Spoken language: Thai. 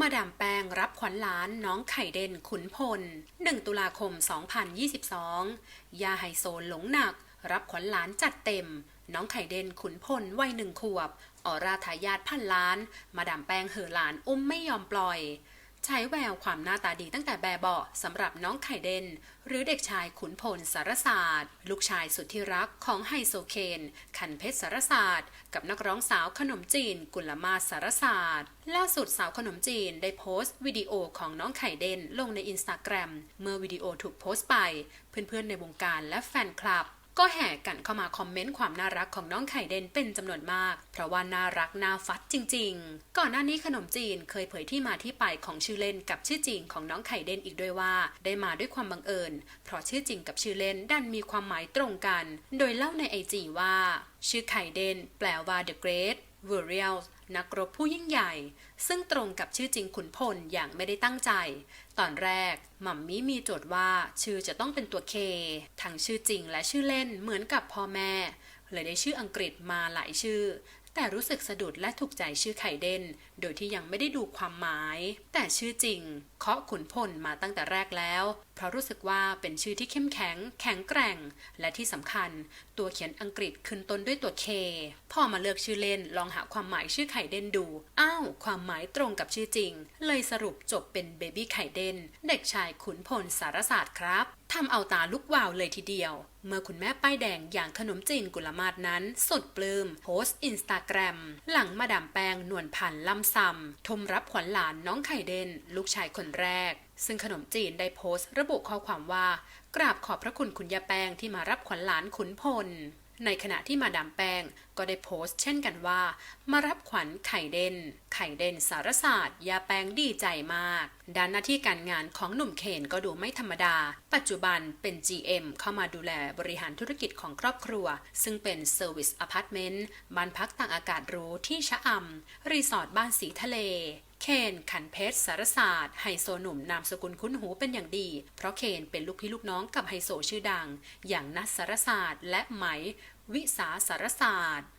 มาดามแป้งรับขวัญหลานน้องไข่เด่นขุนพล 1 ตุลาคม 2022 ยาไฮโซหลงหนัก รับขวัญหลานจัดเต็ม น้องไข่เด่นขุนพลวัยหนึ่งขวบ ออราทายาทพันล้าน มาดามแป้งเหอหลานอุ้มไม่ยอมปล่อย ใช้แววความหน้าตาดีตั้งแต่แบบเบาะสำหรับน้องไข่เด่นหรือเด็กชายขุนพลสารศาสตร์ ลูกชายสุดที่รักของไฮโซเคน ขันเพชรสารศาสตร์ กับนักร้องสาวขนมจีน กุลมาสารศาสตร์ ล่าสุดสาวขนมจีนได้โพสต์วิดีโอของน้องไข่เด่นลงในอินสตาแกรมเมื่อวิดีโอถูกโพสต์ไป เพื่อนๆในวงการและแฟนคลับ ก็แห่กันเข้ามาคอมเมนต์ความน่ารักของน้องไข่เด่นเป็นจำนวนมาก เพราะว่าน่ารักน่าฟัดจริง ๆ ก่อนหน้านี้ขนมจีนเคยเผยที่มาที่ไปของชื่อเล่นกับชื่อจริงของน้องไข่เด่นอีกด้วยว่า ได้มาด้วยความบังเอิญ เพราะชื่อจริงกับชื่อเล่นดันมีความหมายตรงกัน โดยเล่าในไอจีว่า ชื่อไข่เด่นแปลว่า the great วูเรียลนักรบผู้ยิ่งใหญ่ ซึ่งตรงกับชื่อจริงขุนพลอย่างไม่ได้ตั้งใจ ตอนแรกหม่ำมี่มีโจทย์ว่าชื่อจะต้องเป็นตัวเคทั้งชื่อจริงและชื่อเล่นเหมือนกับพ่อแม่ เลยได้ชื่ออังกฤษมาหลายชื่อแต่รู้สึกสะดุดและถูกใจชื่อไข่เด่น โดยที่ยังไม่ได้ดูความหมาย แต่ชื่อจริง เคาะขุนพลมาตั้งแต่แรกแล้ว เพราะรู้สึกว่าเป็นชื่อที่เข้มแข็ง แข็งแกร่ง และที่สำคัญ ตัวเขียนอังกฤษขึ้นต้นด้วยตัวเคพอมาเลือกชื่อเล่นลองหาความหมายชื่อไข่เด่นดู อ้าว ความหมายตรงกับชื่อจริง เลยสรุปจบเป็นเบบี้ไข่เด่น เด็กชายขุนพลสารศาสตร์ครับทำเอาตาลุกวาวเลยทีเดียว เมื่อคุณแม่ป้ายแดงอย่างขนมจีนกุลมาศนั้น สุดปลืม้มโพสต์อินสตาแกรม หลังมาดามแป้งนวลพันธ์ล่ำซำทมรับขวัญหลานน้องไข่เด่น ลูกชายคนแรก ซึ่งขนมจีนได้โพสต์ ระบุข้อความว่า กราบขอบพระคุณคุณยาแป้งที่มารับขวัญหลานขุนพลในขณะที่มาดามแป้งก็ได้โพสต์เช่นกันว่า มารับขวัญไข่เด่น ข่เด่นสารศาสตร์ยาแป้งดีใจมาก ด้านหน้าที่การงานของหนุ่มเคนก็ดูไม่ธรรมดา ปัจจุบันเป็น GM เข้ามาดูแลบริหารธุรกิจของครอบครัว ซึ่งเป็น Service Apartment บ้านพักต่างอากาศหรูที่ชะอำรีสอร์ทบ้านสีทะเลเคนขันเพชรสารศาสตร์ไฮโซหนุ่มนามสกุลคุ้นหูเป็นอย่างดี เพราะเคนเป็นลูกพี่ลูกน้องกับไฮโซชื่อดัง อย่างนัทสารศาสตร์และไหม วิสาสารศาสตร์